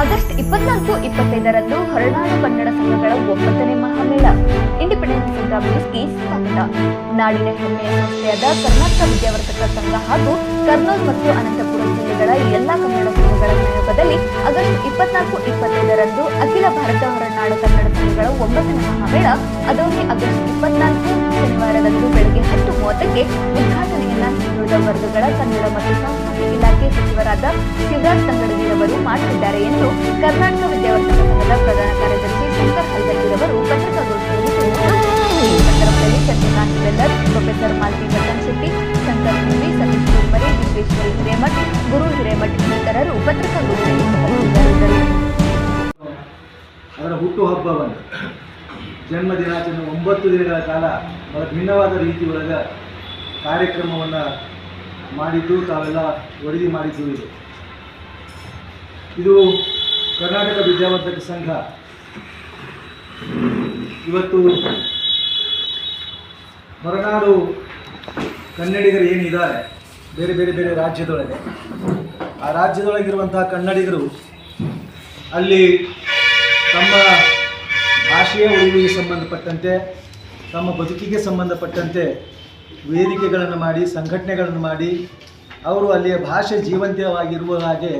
August ಇಪ್ಪತ್ನಾಲ್ಕು, ಇಪ್ಪತ್ತೈದರಂದು ಹೊರನಾಡು ಕನ್ನಡ ಸಂಘಗಳ ಒಂಬತ್ತನೇ ಮಹಾಮೇಳ. ಇಂಡಿಪೆಂಡೆನ್ಸ್ ಸಂಗ್ರಾಮ್ ನ್ಯೂಸ್ಗೆ ಸ್ವಾಗತ. ನಾಡಿನ ಹೆಮ್ಮೆಯ ಸಂಸ್ಥೆಯಾದ ಕರ್ನಾಟಕ ವಿದ್ಯಾವರ್ಧಕ ಸಂಘ ಹಾಗೂ ಕರ್ನೂಲ್ ಮತ್ತು ಅನಂತಪುರ ಜಿಲ್ಲೆಗಳ ಎಲ್ಲಾ ಕನ್ನಡ ಸಂಘಗಳ ಸಹಯೋಗದಲ್ಲಿ ಆಗಸ್ಟ್ ಇಪ್ಪತ್ನಾಲ್ಕು, ಇಪ್ಪತ್ತೈದರಂದು ಅಖಿಲ ಭಾರತ ಹೊರನಾಡು ಕನ್ನಡ ಸಂಘಗಳ ಒಂಬತ್ತನೇ ಮಹಾಮೇಳ. ಅದೊಂದೇ ಆಗಸ್ಟ್ ಇಪ್ಪತ್ನಾಲ್ಕು ಹತ್ತು ಮೂವತ್ತಕ್ಕೆ ಉದ್ಘಾಟನೆಯನ್ನ ಹಿಂದುಳಿದ ವರ್ಗಗಳ ಕನ್ನಡ ಮತ್ತು ಸಂಸ್ಕೃತಿ ಇಲಾಖೆ ಸಚಿವರಾದ ಶಿವರಾಜ್ ತಂಗಡಗಿರವರು ಮಾಡಲಿದ್ದಾರೆ ಎಂದು ಕರ್ನಾಟಕ ವಿದ್ಯಾವರ್ಧಕ ಸಂಘದ ಪ್ರಧಾನ ಕಾರ್ಯದರ್ಶಿ ಶಂಕರ್ ಹಲ್ಗಟ್ಟಿರವರು ಪತ್ರಿಕಾಗೋಷ್ಠಿಯಲ್ಲಿ ಚಂದ್ರಕಾಂತ್ ಬೆಲ್ಲರ್, ಪ್ರೊಫೆಸರ್ ಮಾಲ್ತಿ ವರ್ಧನ್ ಶೆಟ್ಟಿ, ಶಂಕರ್ ಭೂಮಿ ಸತೀಶ್ ಕುರ್ಮರಿ ವಿಶ್ವೇಶ್ವರಿ ಹಿರೇಮಠ್, ಗುರು ಹಿರೇಮಠ್ ಇತರರು ಪತ್ರಿಕಾಗೋಷ್ಠಿಯಲ್ಲಿ ಅವರ ಹುಟ್ಟುಹಬ್ಬವನ್ನು ಜನ್ಮ ದಿನಾಚರಣೆ ಒಂಬತ್ತು ದಿನಗಳ ಕಾಲ ಬಹಳ ಭಿನ್ನವಾದ ರೀತಿಯೊಳಗೆ ಕಾರ್ಯಕ್ರಮವನ್ನು ಮಾಡಿದ್ದು ತಾವೆಲ್ಲ ವರದಿ ಮಾಡಿದ್ದು ಇದು ಇದು ಕರ್ನಾಟಕ ವಿದ್ಯಾವರ್ಧಕ ಸಂಘ ಇವತ್ತು ಹೊರನಾಡು ಕನ್ನಡಿಗರು ಏನಿದ್ದಾರೆ ಬೇರೆ ಬೇರೆ ಬೇರೆ ರಾಜ್ಯದೊಳಗೆ, ಆ ರಾಜ್ಯದೊಳಗಿರುವಂತಹ ಕನ್ನಡಿಗರು ಅಲ್ಲಿ ತಮ್ಮ ಭಾಷೆಯ ಉಳಿವಿಗೆ ಸಂಬಂಧಪಟ್ಟಂತೆ, ತಮ್ಮ ಬದುಕಿಗೆ ಸಂಬಂಧಪಟ್ಟಂತೆ ವೇದಿಕೆಗಳನ್ನು ಮಾಡಿ, ಸಂಘಟನೆಗಳನ್ನು ಮಾಡಿ, ಅವರು ಅಲ್ಲಿಯ ಭಾಷೆ ಜೀವಂತವಾಗಿರುವ ಹಾಗೆ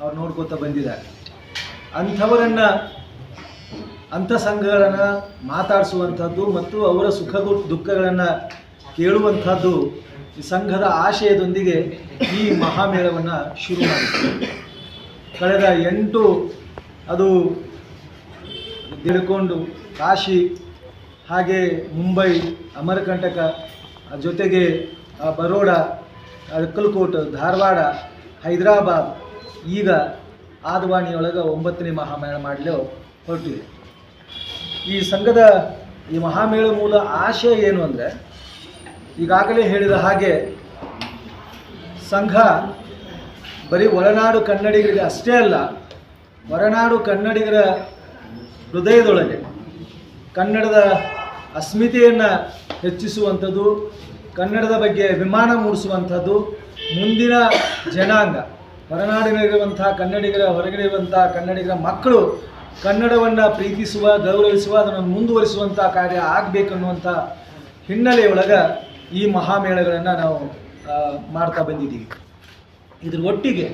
ಅವ್ರು ನೋಡ್ಕೋತಾ ಬಂದಿದ್ದಾರೆ. ಅಂಥವರನ್ನು ಅಂಥ ಸಂಘಗಳನ್ನು ಮಾತಾಡಿಸುವಂಥದ್ದು ಮತ್ತು ಅವರ ಸುಖ ದುಃಖಗಳನ್ನು ಕೇಳುವಂಥದ್ದು ಸಂಘದ ಆಶಯದೊಂದಿಗೆ ಈ ಮಹಾಮೇಳವನ್ನು ಶುರು ಮಾಡಿದ್ದಾರೆ ಕಳೆದ ಎಂಟು, ಅದು ತಿಳ್ಕೊಂಡು ಕಾಶಿ, ಹಾಗೆ ಮುಂಬೈ, ಅಮರಕಂಟಕ ಜೊತೆಗೆ ಬರೋಡ ಅಕ್ಕಲ್ಕೋಟ್, ಧಾರವಾಡ, ಹೈದರಾಬಾದ್, ಈಗ ಆದವಾಣಿಯೊಳಗೆ ಒಂಬತ್ತನೇ ಮಹಾಮೇಳ ಮಾಡಲು ಹೊರಟಿದೆ. ಈ ಸಂಘದ ಈ ಮಹಾಮೇಳ ಮೂಲ ಆಶಯ ಏನು ಅಂದರೆ, ಈಗಾಗಲೇ ಹೇಳಿದ ಹಾಗೆ ಸಂಘ ಬರೀ ಒಳನಾಡು ಕನ್ನಡಿಗರಿಗೆ ಅಷ್ಟೇ ಅಲ್ಲ, ಹೊರನಾಡು ಕನ್ನಡಿಗರ ಹೃದಯದೊಳಗೆ ಕನ್ನಡದ ಅಸ್ಮಿತೆಯನ್ನು ಹೆಚ್ಚಿಸುವಂಥದ್ದು, ಕನ್ನಡದ ಬಗ್ಗೆ ಅಭಿಮಾನ ಮೂಡಿಸುವಂಥದ್ದು, ಮುಂದಿನ ಜನಾಂಗ, ಹೊರನಾಡಿನಲ್ಲಿರುವಂಥ ಕನ್ನಡಿಗರ ಹೊರಗಡೆ ಇರುವಂಥ ಕನ್ನಡಿಗರ ಮಕ್ಕಳು ಕನ್ನಡವನ್ನು ಪ್ರೀತಿಸುವ, ಗೌರವಿಸುವ, ಅದನ್ನು ಮುಂದುವರಿಸುವಂಥ ಕಾರ್ಯ ಆಗಬೇಕನ್ನುವಂಥ ಹಿನ್ನೆಲೆಯೊಳಗೆ ಈ ಮಹಾಮೇಳಗಳನ್ನು ನಾವು ಮಾಡ್ತಾ ಬಂದಿದ್ದೀವಿ. ಇದ್ರ ಒಟ್ಟಿಗೆ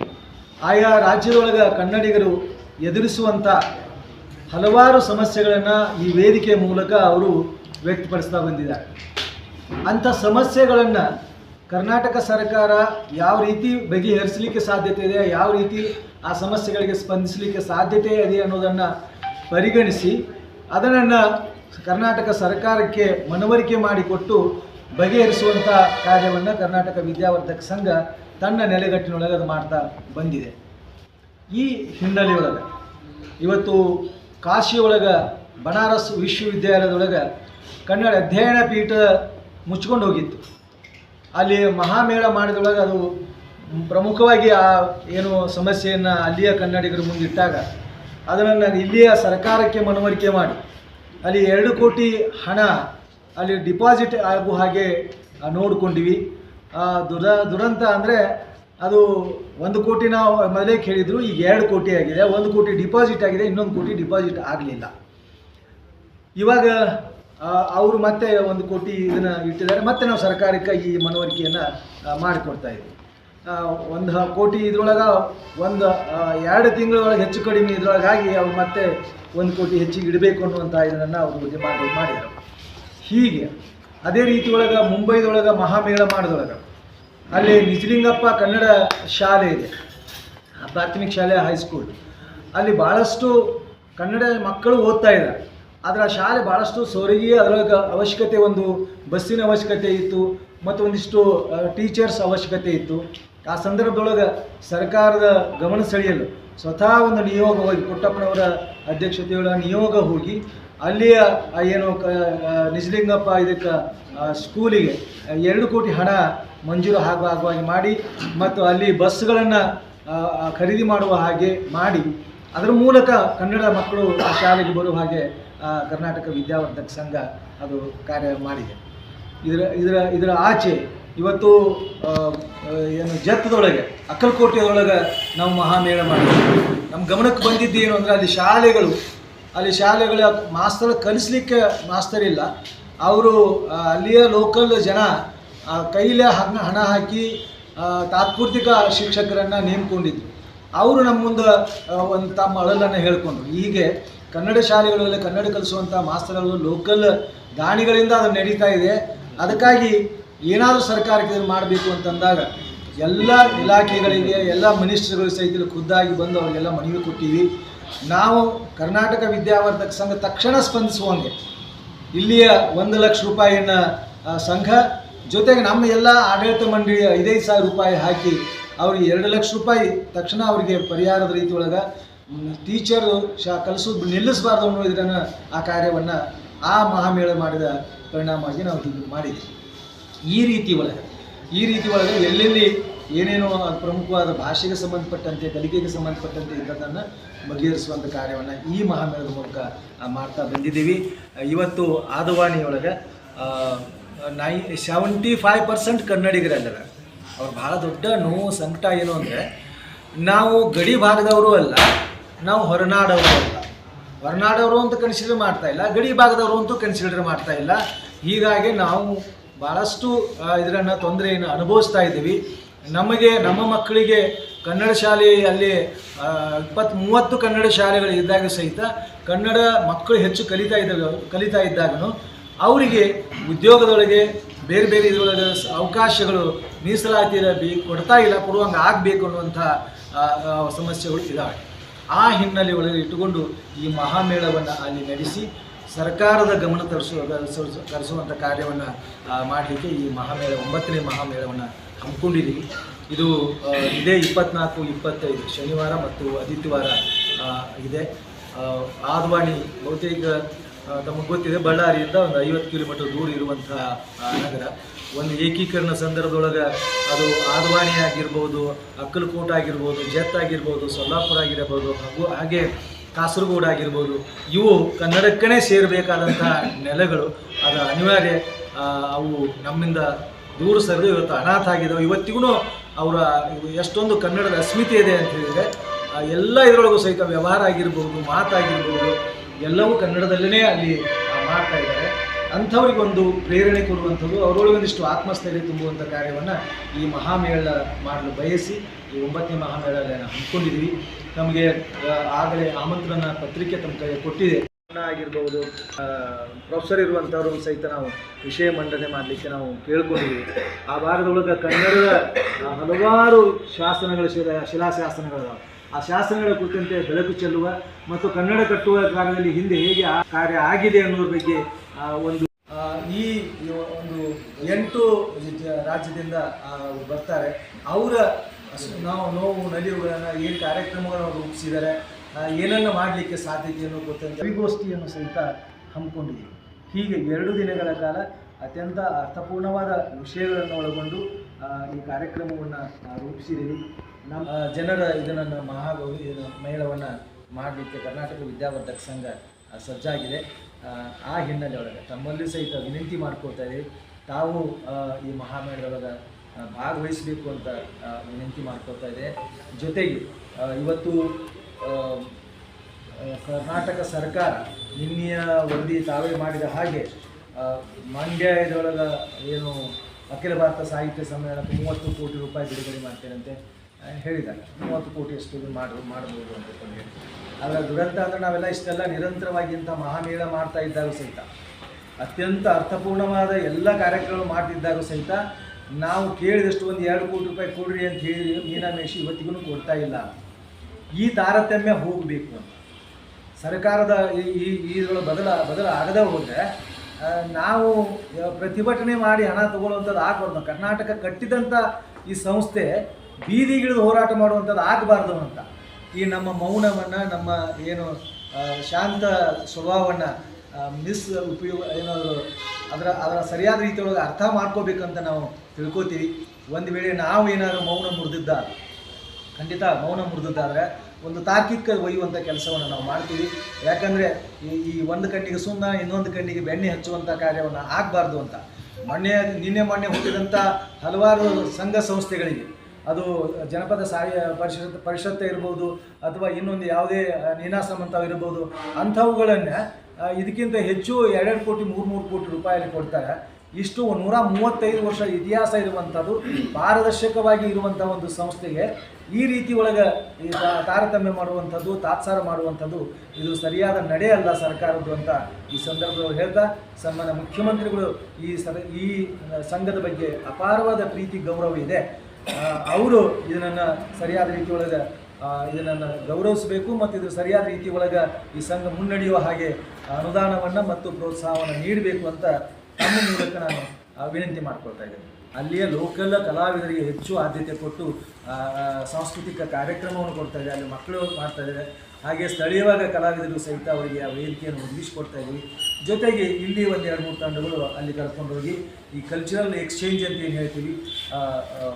ಆಯಾ ರಾಜ್ಯದೊಳಗೆ ಕನ್ನಡಿಗರು ಎದುರಿಸುವಂಥ ಹಲವಾರು ಸಮಸ್ಯೆಗಳನ್ನು ಈ ವೇದಿಕೆ ಮೂಲಕ ಅವರು ವ್ಯಕ್ತಪಡಿಸ್ತಾ ಬಂದಿದ್ದಾರೆ. ಅಂಥ ಸಮಸ್ಯೆಗಳನ್ನು ಕರ್ನಾಟಕ ಸರ್ಕಾರ ಯಾವ ರೀತಿ ಬಗೆಹರಿಸಲಿಕ್ಕೆ ಸಾಧ್ಯತೆ ಇದೆ, ಯಾವ ರೀತಿ ಆ ಸಮಸ್ಯೆಗಳಿಗೆ ಸ್ಪಂದಿಸಲಿಕ್ಕೆ ಸಾಧ್ಯತೆ ಇದೆ ಅನ್ನೋದನ್ನು ಪರಿಗಣಿಸಿ, ಅದನ್ನು ಕರ್ನಾಟಕ ಸರ್ಕಾರಕ್ಕೆ ಮನವರಿಕೆ ಮಾಡಿಕೊಟ್ಟು ಬಗೆಹರಿಸುವಂಥ ಕಾರ್ಯವನ್ನು ಕರ್ನಾಟಕ ವಿದ್ಯಾವರ್ಧಕ ಸಂಘ ತನ್ನ ನೆಲೆಗಟ್ಟಿನೊಳಗೆ ಅದು ಮಾಡ್ತಾ ಬಂದಿದೆ. ಈ ಹಿನ್ನೆಲೆಯೊಳಗೆ ಇವತ್ತು ಕಾಶಿಯೊಳಗೆ, ಬನಾರಸ್ ವಿಶ್ವವಿದ್ಯಾಲಯದೊಳಗೆ ಕನ್ನಡ ಅಧ್ಯಯನ ಪೀಠ ಮುಚ್ಕೊಂಡು ಹೋಗಿತ್ತು. ಅಲ್ಲಿ ಮಹಾಮೇಳ ಮಾಡಿದೊಳಗೆ ಅದು ಪ್ರಮುಖವಾಗಿ ಆ ಏನು ಸಮಸ್ಯೆಯನ್ನು ಅಲ್ಲಿಯ ಕನ್ನಡಿಗರ ಮುಂದಿಟ್ಟಾಗ, ಅದನ್ನು ಇಲ್ಲಿಯ ಸರ್ಕಾರಕ್ಕೆ ಮನವರಿಕೆ ಮಾಡಿ. ಅಲ್ಲಿ ಎರಡು ಕೋಟಿ ಹಣ ಅಲ್ಲಿ ಡಿಪಾಸಿಟ್ ಆಗುವ ಹಾಗೆ ನೋಡಿಕೊಂಡ್ವಿ. ದುರ ದುರಂತ ಅಂದರೆ ಅದು ಒಂದು ಕೋಟಿ ನಾವು ಮೊದಲೇ ಕೇಳಿದ್ರು, ಈಗ ಎರಡು ಕೋಟಿ ಆಗಿದೆ, ಒಂದು ಕೋಟಿ ಡಿಪಾಸಿಟ್ ಆಗಿದೆ, ಇನ್ನೊಂದು ಕೋಟಿ ಡಿಪಾಸಿಟ್ ಆಗಲಿಲ್ಲ. ಇವಾಗ ಅವರು ಮತ್ತೆ ಒಂದು ಕೋಟಿ ಇದನ್ನು ಇಟ್ಟಿದ್ದಾರೆ, ಮತ್ತೆ ನಾವು ಸರ್ಕಾರಕ್ಕೆ ಈ ಮನವರಿಕೆಯನ್ನು ಮಾಡಿಕೊಡ್ತಾ ಇದ್ವಿ ಒಂದು ಕೋಟಿ ಇದ್ರೊಳಗೆ ಒಂದು ಎರಡು ತಿಂಗಳೊಳಗೆ ಹೆಚ್ಚು ಕಡಿಮೆ ಇದ್ರೊಳಗಾಗಿ ಅವ್ರು ಮತ್ತೆ ಒಂದು ಕೋಟಿ ಹೆಚ್ಚಿಗೆ ಇಡಬೇಕು ಅನ್ನುವಂಥ ಇದನ್ನು ಅವರು ಇದು ಮಾಡಿ, ಮಾಡಿದರು. ಹೀಗೆ, ಅದೇ ರೀತಿ ಒಳಗೆ ಮುಂಬೈದೊಳಗೆ ಮಹಾಮೇಳ ಮಾಡಿದೊಳಗೆ ಅಲ್ಲಿ ನಿಜಲಿಂಗಪ್ಪ ಕನ್ನಡ ಶಾಲೆ ಇದೆ. ಪ್ರಾಥಮಿಕ ಶಾಲೆ ಹೈಸ್ಕೂಲ್ ಅಲ್ಲಿ ಭಾಳಷ್ಟು ಕನ್ನಡ ಮಕ್ಕಳು ಓದ್ತಾ ಇದ್ದಾರೆ. ಆದರೆ ಆ ಶಾಲೆ ಭಾಳಷ್ಟು ಸೊರಗಿ ಅದರೊಳಗೆ ಅವಶ್ಯಕತೆ ಒಂದು, ಬಸ್ಸಿನ ಅವಶ್ಯಕತೆ ಇತ್ತು, ಮತ್ತು ಒಂದಿಷ್ಟು ಟೀಚರ್ಸ್ ಅವಶ್ಯಕತೆ ಇತ್ತು. ಆ ಸಂದರ್ಭದೊಳಗೆ ಸರ್ಕಾರದ ಗಮನ ಸೆಳೆಯಲು ಸ್ವತಃ ಒಂದು ನಿಯೋಗ ಹೋಗಿ, ಪುಟ್ಟಪ್ಪನವರ ಅಧ್ಯಕ್ಷತೆಯೊಳ ನಿಯೋಗ ಹೋಗಿ, ಅಲ್ಲಿಯ ಏನು, ಕ ನಿಜಲಿಂಗಪ್ಪ ಇದಕ್ಕೆ ಸ್ಕೂಲಿಗೆ ಎರಡು ಕೋಟಿ ಹಣ ಮಂಜೂರು ಆಗುವ ಆಗುವಾಗಿ ಮಾಡಿ ಮತ್ತು ಅಲ್ಲಿ ಬಸ್ಗಳನ್ನು ಖರೀದಿ ಮಾಡುವ ಹಾಗೆ ಮಾಡಿ. ಅದರ ಮೂಲಕ ಕನ್ನಡ ಮಕ್ಕಳು ಶಾಲೆಗೆ ಬರುವ ಹಾಗೆ ಕರ್ನಾಟಕ ವಿದ್ಯಾವರ್ಧಕ ಸಂಘ ಅದು ಕಾರ್ಯ ಮಾಡಿದೆ. ಇದರ ಇದರ ಇದರ ಆಚೆ ಇವತ್ತು ಏನು ಜತ್ತದೊಳಗೆ ಅಕ್ಕಲಕೋಟೆಯೊಳಗೆ ನಾವು ಮಹಾಮೇಳ ಮಾಡಿದ್ವಿ. ನಮ್ಮ ಗಮನಕ್ಕೆ ಬಂದಿದ್ದು ಏನು ಅಂದರೆ ಅಲ್ಲಿ ಶಾಲೆಗಳು, ಅಲ್ಲಿ ಶಾಲೆಗಳ ಮಾಸ್ತರ್ ಕಲಿಸ್ಲಿಕ್ಕೆ ಮಾಸ್ತರಿಲ್ಲ ಅವರು ಅಲ್ಲಿಯ ಲೋಕಲ್ ಜನ ಕೈಲೇ ಹಣ ಹಾಕಿ ತಾತ್ಪೂರ್ತಿಕ ಶಿಕ್ಷಕರನ್ನು ನೇಮ್ಕೊಂಡಿದ್ರು. ಅವರು ನಮ್ಮ ಮುಂದೆ ಒಂದು ತಮ್ಮ ಅಳಲನ್ನು ಹೇಳ್ಕೊಂಡ್ರು. ಹೀಗೆ ಕನ್ನಡ ಶಾಲೆಗಳಲ್ಲಿ ಕನ್ನಡ ಕಲಿಸುವಂಥ ಮಾಸ್ತರ್ಗಳು ಲೋಕಲ್ ದಾಣಿಗಳಿಂದ ಅದು ನಡೀತಾ ಇದೆ. ಅದಕ್ಕಾಗಿ ಏನಾದರೂ ಸರ್ಕಾರಕ್ಕೆ ಇದನ್ನು ಮಾಡಬೇಕು ಅಂತಂದಾಗ ಎಲ್ಲ ಇಲಾಖೆಗಳಿಗೆ, ಎಲ್ಲ ಮಿನಿಸ್ಟರ್ಗಳು ಸಹಿತ ಖುದ್ದಾಗಿ ಬಂದು ಅವರಿಗೆಲ್ಲ ಮನವಿ ಕೊಟ್ಟಿವಿ. ನಾವು ಕರ್ನಾಟಕ ವಿದ್ಯಾವರ್ಧಕ ಸಂಘ ತಕ್ಷಣ ಸ್ಪಂದಿಸುವಂಗೆ ಇಲ್ಲಿಯ ಒಂದು ಲಕ್ಷ ರೂಪಾಯಿಯನ್ನು ಸಂಘ ಜೊತೆಗೆ ನಮ್ಮ ಎಲ್ಲ ಆಡಳಿತ ಮಂಡಳಿ ಐದೈದು ಸಾವಿರ ರೂಪಾಯಿ ಹಾಕಿ ಅವ್ರಿಗೆ ಎರಡು ಲಕ್ಷ ರೂಪಾಯಿ ತಕ್ಷಣ ಅವರಿಗೆ ಪರಿಹಾರದ ರೀತಿ ಒಳಗೆ ಟೀಚರು ಶಾ ಕಲಿಸೋದು ನಿಲ್ಲಿಸಬಾರ್ದು ಅನ್ನೋ ಇದನ್ನು ಆ ಕಾರ್ಯವನ್ನು ಆ ಮಹಾಮೇಳ ಮಾಡಿದ ಪರಿಣಾಮವಾಗಿ ನಾವು ಇದು ಮಾಡಿದ್ವಿ. ಈ ರೀತಿ ಒಳಗೆ, ಈ ರೀತಿ ಒಳಗೆ ಎಲ್ಲೆಲ್ಲಿ ಏನೇನೋ ಪ್ರಮುಖವಾದ ಭಾಷೆಗೆ ಸಂಬಂಧಪಟ್ಟಂತೆ, ಕಲಿಕೆಗೆ ಸಂಬಂಧಪಟ್ಟಂತೆ ಇದನ್ನು ಬಗೆಹರಿಸುವಂಥ ಕಾರ್ಯವನ್ನು ಈ ಮಹಾಮೇಳದ ಮೂಲಕ ಮಾಡ್ತಾ ಬಂದಿದ್ದೀವಿ. ಇವತ್ತು ಆದವಾಣಿಯೊಳಗೆ ನೈ ಸೆವೆಂಟಿ ಫೈವ್ ಪರ್ಸೆಂಟ್ ಕನ್ನಡಿಗರಲ್ಲರ ಅವ್ರು ಭಾಳ ದೊಡ್ಡ ನೋವು, ಸಂಕಟ ಏನು ಅಂದರೆ, ನಾವು ಗಡಿ ಭಾಗದವರು ಅಲ್ಲ, ನಾವು ಹೊರನಾಡವರು ಅಲ್ಲ. ಹೊರನಾಡವರು ಅಂತ ಕನ್ಸಿಡರ್ ಮಾಡ್ತಾ ಇಲ್ಲ, ಗಡಿ ಭಾಗದವರು ಅಂತೂ ಕನ್ಸಿಡರ್ ಮಾಡ್ತಾ ಇಲ್ಲ. ಹೀಗಾಗಿ ನಾವು ಭಾಳಷ್ಟು ಇದರನ್ನು ತೊಂದರೆಯನ್ನು ಅನುಭವಿಸ್ತಾ ಇದ್ದೀವಿ. ನಮಗೆ, ನಮ್ಮ ಮಕ್ಕಳಿಗೆ ಕನ್ನಡ ಶಾಲೆ ಅಲ್ಲಿ ಇಪ್ಪತ್ತು ಮೂವತ್ತು ಕನ್ನಡ ಶಾಲೆಗಳು ಇದ್ದಾಗ ಸಹಿತ ಕನ್ನಡ ಮಕ್ಕಳು ಹೆಚ್ಚು ಕಲಿತಾ ಇದ್ದಾಗ ಕಲಿತಾ ಇದ್ದಾಗನು ಅವರಿಗೆ ಉದ್ಯೋಗದೊಳಗೆ ಬೇರೆ ಬೇರೆ ಇದರೊಳಗೆ ಅವಕಾಶಗಳು ಮೀಸಲಾತಿ ಬಿ, ಕೊಡ್ತಾ ಇಲ್ಲ, ಕೊಡುವಂಗೆ ಆಗಬೇಕು ಅನ್ನುವಂಥ ಸಮಸ್ಯೆಗಳು ಇದ್ದಾವೆ ಆ ಹಿನ್ನೆಲೆ ಒಳಗೆ ಇಟ್ಟುಕೊಂಡು ಈ ಮಹಾಮೇಳವನ್ನು ಅಲ್ಲಿ ನಡೆಸಿ ಸರ್ಕಾರದ ಗಮನ ತರಿಸುವ ತರಿಸು- ತರಿಸುವಂಥ ಕಾರ್ಯವನ್ನು ಮಾಡಲಿಕ್ಕೆ ಈ ಮಹಾಮೇಳ, ಒಂಬತ್ತನೇ ಮಹಾಮೇಳವನ್ನು ಹಮ್ಮಿಕೊಂಡಿದ್ದೀವಿ ಇದು ಇದೇ ಇಪ್ಪತ್ನಾಲ್ಕು, ಇಪ್ಪತ್ತೈದು ಶನಿವಾರ ಮತ್ತು ಆದಿತ್ಯವಾರ ಇದೆ. ಆದವಾಣಿ ಬಹುತೇಕ ತಮಗೆ ಗೊತ್ತಿದೆ, ಬಳ್ಳಾರಿಯಿಂದ ಒಂದು ಐವತ್ತು ಕಿಲೋಮೀಟರ್ ದೂರ ಇರುವಂತಹ ನಗರ. ಒಂದು ಏಕೀಕರಣ ಸಂದರ್ಭದೊಳಗೆ ಅದು ಆದವಾಣಿ ಆಗಿರ್ಬೋದು ಅಕ್ಕಲಕೋಟ ಆಗಿರ್ಬೋದು, ಜತ್ ಆಗಿರ್ಬೋದು, ಸೊಲ್ಲಾಪುರ ಆಗಿರ್ಬೋದು, ಹಾಗೂ ಹಾಗೆ ಕಾಸರಗೋಡು ಆಗಿರ್ಬೋದು, ಇವು ಕನ್ನಡಕ್ಕೇ ಸೇರಬೇಕಾದಂತಹ ನೆಲೆಗಳು. ಅದು ಅನಿವಾರ್ಯ ಅವು ನಮ್ಮಿಂದ ದೂರ ಸರಿದು ಇವತ್ತು ಅನಾಥ ಆಗಿದ್ದಾವೆ. ಇವತ್ತಿಗೂ ಅವರ, ಎಷ್ಟೊಂದು ಕನ್ನಡದ ಅಸ್ಮಿತೆ ಇದೆ ಅಂತ ಹೇಳಿದರೆ ಎಲ್ಲ ಇದರೊಳಗೂ ಸಹಿತ ವ್ಯವಹಾರ ಆಗಿರ್ಬೋದು, ಮಾತಾಗಿರ್ಬೋದು ಎಲ್ಲವೂ ಕನ್ನಡದಲ್ಲೇ ಅಲ್ಲಿ ಮಾಡ್ತಾ ಇದ್ದಾರೆ. ಅಂಥವ್ರಿಗೊಂದು ಪ್ರೇರಣೆ ಕೊಡುವಂಥದ್ದು, ಅವರೊಳಗೆ ಒಂದಿಷ್ಟು ಆತ್ಮಸ್ಥೈರ್ಯ ತುಂಬುವಂಥ ಕಾರ್ಯವನ್ನು ಈ ಮಹಾಮೇಳ ಮಾಡಲು ಬಯಸಿ, ಈ ಒಂಬತ್ತನೇ ಮಹಾಮೇಳ ನಾವು ಹಮ್ಮಿಕೊಂಡಿದ್ದೀವಿ. ನಮಗೆ ಆಗಲೇ ಆಮಂತ್ರಣ ಪತ್ರಿಕೆ ತಮ್ಮ ಕೈ ಕೊಟ್ಟಿದೆ. ಆಗಿರ್ಬೋದು ಪ್ರೊಫೆಸರ್ ಇರುವಂಥವ್ರು ಸಹಿತ ನಾವು ವಿಷಯ ಮಂಡನೆ ಮಾಡಲಿಕ್ಕೆ ನಾವು ಕೇಳ್ಕೊಂಡಿದ್ದೀವಿ. ಆ ಭಾಗದೊಳಗೆ ಕನ್ನಡದ ಹಲವಾರು ಶಾಸನಗಳು, ಶಿಲಾ ಶಿಲಾಶಾಸನಗಳಿದಾವೆ ಆ ಶಾಸನಗಳ ಕುರಿತಂತೆ ಬೆಳಕು ಚೆಲ್ಲುವ ಮತ್ತು ಕನ್ನಡ ಕಟ್ಟುವ ಕಾರ್ಯದಲ್ಲಿ ಹಿಂದೆ ಹೇಗೆ ಆ ಕಾರ್ಯ ಆಗಿದೆ ಅನ್ನೋದ್ರ ಬಗ್ಗೆ ಒಂದು ಈ ಒಂದು ಎಂಟು ರಾಜ್ಯದಿಂದ ಬರ್ತಾರೆ. ಅವರ ನಾವು ನೋವು, ನಲಿವುಗಳನ್ನು ಏನು ಕಾರ್ಯಕ್ರಮಗಳನ್ನು ರೂಪಿಸಿದ್ದಾರೆ ಏನನ್ನು ಮಾಡಲಿಕ್ಕೆ ಸಾಧ್ಯತೆಯನ್ನು ಕುರಿತಂತೆ ಕವಿಗೋಷ್ಠಿಯನ್ನು ಸಹಿತ ಹಮ್ಮಿಕೊಂಡಿದ್ದೀವಿ. ಹೀಗೆ ಎರಡು ದಿನಗಳ ಕಾಲ ಅತ್ಯಂತ ಅರ್ಥಪೂರ್ಣವಾದ ವಿಷಯಗಳನ್ನು ಒಳಗೊಂಡು ಈ ಕಾರ್ಯಕ್ರಮವನ್ನು ರೂಪಿಸಿದ್ದೀವಿ ನಮ್ಮ ಜನರ ಇದನ್ನು ಮಹಾಗೌರಿ ಮೇಳವನ್ನು ಮಾಡಲಿಕ್ಕೆ ಕರ್ನಾಟಕ ವಿದ್ಯಾವರ್ಧಕ ಸಂಘ ಸಜ್ಜಾಗಿದೆ. ಆ, ಹಿನ್ನೆಲೆ ಒಳಗೆ ತಮ್ಮಲ್ಲಿ ಸಹಿತ ವಿನಂತಿ ಮಾಡ್ಕೊಳ್ತಾ ಇದ್ದೀವಿ. ತಾವು ಈ ಮಹಾಮೇಳದೊಳಗೆ ಭಾಗವಹಿಸಬೇಕು ಅಂತ ವಿನಂತಿ ಮಾಡ್ಕೊಳ್ತಾ ಇದೆ. ಜೊತೆಗೆ ಇವತ್ತು ಕರ್ನಾಟಕ ಸರ್ಕಾರ ನಿನ್ನೆಯ ವರದಿ ತಾವೇ ಮಾಡಿದ ಹಾಗೆ ಮಂಡ್ಯ ಇದರೊಳಗೆ ಏನು ಅಖಿಲ ಭಾರತ ಸಾಹಿತ್ಯ ಸಮ್ಮೇಳನಕ್ಕೆ ಮೂವತ್ತು ಕೋಟಿ ರೂಪಾಯಿ ಬಿಡುಗಡೆ ಮಾಡ್ತೇನಂತೆ ಹೇಳಿದ್ದಾರೆ. ಮೂವತ್ತು ಕೋಟಿ ಅಷ್ಟು ಮಾಡ, ಮಾಡ್ಬೋದು ಅಂತ ಹೇಳಿ ಆದರೆ ದುರಂತ ಅಂದರೆ ನಾವೆಲ್ಲ ಇಷ್ಟೆಲ್ಲ ನಿರಂತರವಾಗಿ ಇಂಥ ಮಹಾಮೇಳ ಮಾಡ್ತಾ ಇದ್ದಾಗ ಸಹಿತ, ಅತ್ಯಂತ ಅರ್ಥಪೂರ್ಣವಾದ ಎಲ್ಲ ಕಾರ್ಯಕ್ರಮ ಮಾಡ್ತಿದ್ದಾಗೂ ಸಹಿತ ನಾವು ಕೇಳಿದಷ್ಟು ಒಂದು ಎರಡು ಕೋಟಿ ರೂಪಾಯಿ ಕೊಡ್ರಿ ಅಂತ ಹೇಳಿ ಮೀನಾಮೇಶಿ ಇವತ್ತಿಗೂ ಕೊಡ್ತಾ ಇಲ್ಲ. ಈ ತಾರತಮ್ಯ ಹೋಗಬೇಕು ಅಂತ. ಸರ್ಕಾರದ ಈ ಈ ಬದಲ ಬದಲ ಆಗದೆ ಹೋದರೆ ನಾವು ಪ್ರತಿಭಟನೆ ಮಾಡಿ ಹಣ ತಗೊಳ್ಳುವಂಥದ್ದು ಆಗಬಾರ್ದು. ಕರ್ನಾಟಕ ಕಟ್ಟಿದಂಥ ಈ ಸಂಸ್ಥೆ ಬೀದಿಗಿಳಿದು ಹೋರಾಟ ಮಾಡುವಂಥದ್ದು ಆಗಬಾರ್ದು ಅಂತ. ಈ ನಮ್ಮ ಮೌನವನ್ನು, ನಮ್ಮ ಏನು ಶಾಂತ ಸ್ವಭಾವವನ್ನು ಮಿಸ್ ಉಪಯೋಗ ಏನಾದರೂ ಅದರ ಅದರ ಸರಿಯಾದ ರೀತಿಯೊಳಗೆ ಅರ್ಥ ಮಾಡ್ಕೋಬೇಕಂತ ನಾವು ತಿಳ್ಕೊತೀವಿ. ಒಂದು ವೇಳೆ ನಾವು ಏನಾದರೂ ಮೌನ ಮುರಿದಿದ್ದ ಖಂಡಿತ ಮೌನ ಮುರಿದಿದ್ದಾದ್ರೆ ಒಂದು ತಾರ್ಕಿಕ ಒಯ್ಯುವಂಥ ಕೆಲಸವನ್ನು ನಾವು ಮಾಡ್ತೀವಿ. ಯಾಕಂದರೆ ಈ ಈ ಒಂದು ಕಣ್ಣಿಗೆ ಸುಣ್ಣ, ಇನ್ನೊಂದು ಕಣ್ಣಿಗೆ ಬೆಣ್ಣೆ ಹಚ್ಚುವಂಥ ಕಾರ್ಯವನ್ನು ಆಗಬಾರ್ದು ಅಂತ. ಮೊನ್ನೆ, ನಿನ್ನೆ ಮೊನ್ನೆ ಹುಟ್ಟಿದಂಥ ಹಲವಾರು ಸಂಘ ಸಂಸ್ಥೆಗಳಿಗೆ, ಅದು ಜನಪದ ಸಾಹಿತ್ಯ ಪರಿಷತ್ ಪರಿಷತ್ತು ಇರ್ಬೋದು, ಅಥವಾ ಇನ್ನೊಂದು ಯಾವುದೇ ನೀನಾಸಂ ಅಂತ ಇರ್ಬೋದು, ಅಂಥವುಗಳನ್ನು ಇದಕ್ಕಿಂತ ಹೆಚ್ಚು ಎರಡೆರಡು ಕೋಟಿ, ಮೂರು ಮೂರು ಕೋಟಿ ರೂಪಾಯಲ್ಲಿ ಕೊಡ್ತಾರೆ. ಇಷ್ಟು ನೂರ ಮೂವತ್ತೈದು ವರ್ಷ ಇತಿಹಾಸ ಇರುವಂಥದ್ದು, ಪಾರದರ್ಶಕವಾಗಿ ಇರುವಂಥ ಒಂದು ಸಂಸ್ಥೆಗೆ ಈ ರೀತಿ ಒಳಗೆ ಈ ತಾರತಮ್ಯ ಮಾಡುವಂಥದ್ದು, ತಾತ್ಸಾರ ಮಾಡುವಂಥದ್ದು ಇದು ಸರಿಯಾದ ನಡೆ ಅಲ್ಲ ಸರ್ಕಾರದ್ದು ಅಂತ ಈ ಸಂದರ್ಭದಲ್ಲಿ ಹೇಳ್ತಾ, ಸನ್ಮಾನ್ಯ ಮುಖ್ಯಮಂತ್ರಿಗಳು ಈ ಸರ, ಈ ಸಂಘದ ಬಗ್ಗೆ ಅಪಾರವಾದ ಪ್ರೀತಿ, ಗೌರವ ಇದೆ. ಅವರು ಇದನ್ನು ಸರಿಯಾದ ರೀತಿ ಒಳಗೆ ಇದನ್ನು ಗೌರವಿಸಬೇಕು ಮತ್ತು ಇದು ಸರಿಯಾದ ರೀತಿ ಒಳಗೆ ಈ ಸಂಘ ಮುನ್ನಡೆಯುವ ಹಾಗೆ ಅನುದಾನವನ್ನು ಮತ್ತು ಪ್ರೋತ್ಸಾಹವನ್ನು ನೀಡಬೇಕು ಅಂತ ತಮ್ಮ ಮೂಲಕ ನಾನು ವಿನಂತಿ ಮಾಡ್ಕೊಳ್ತಾ ಇದ್ದೇನೆ. ಅಲ್ಲಿಯ ಲೋಕಲ್ ಕಲಾವಿದರಿಗೆ ಹೆಚ್ಚು ಆದ್ಯತೆ ಕೊಟ್ಟು ಸಾಂಸ್ಕೃತಿಕ ಕಾರ್ಯಕ್ರಮವನ್ನು ಕೊಡ್ತಾ ಇದೆ ಅಲ್ಲಿ ಮಕ್ಕಳು ಮಾಡ್ತಾ ಇದ್ದಾರೆ. ಹಾಗೆ ಸ್ಥಳೀಯವಾದ ಕಲಾವಿದರು ಸಹಿತ ಅವರಿಗೆ ಆ ವೇದಿಕೆಯನ್ನು ಒದಗಿಸಿಕೊಡ್ತಾ ಇದ್ದೀವಿ. ಜೊತೆಗೆ ಇಲ್ಲಿ ಒಂದು ಎರಡು ಮೂರು ತಂಡಗಳು ಅಲ್ಲಿ ಕರ್ಕೊಂಡೋಗಿ ಈ ಕಲ್ಚರಲ್ ಎಕ್ಸ್ಚೇಂಜ್ ಅಂತ ಏನು ಹೇಳ್ತೀವಿ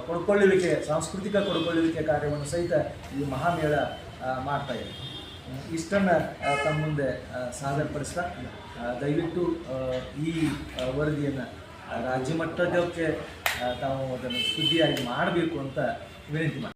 ಕೊಡ್ಕೊಳ್ಳುವಿಕೆ ಸಾಂಸ್ಕೃತಿಕ ಕೊಡ್ಕೊಳ್ಳುವಿಕೆ ಕಾರ್ಯವನ್ನು ಸಹಿತ ಈ ಮಹಾಮೇಳ ಮಾಡ್ತಾ ಇದೆ ಇಷ್ಟನ್ನು ತಮ್ಮ ಮುಂದೆ ಸಾಧನೆ ಪಡಿಸ್ತಾ ದಯವಿಟ್ಟು ಈ ವರದಿಯನ್ನು ರಾಜ್ಯ ಮಟ್ಟದಕ್ಕೆ ತಾವು ಅದನ್ನು ಸುದ್ದಿಯಾಗಿ ಮಾಡಬೇಕು ಅಂತ ವಿನಂತಿ ಮಾಡಿ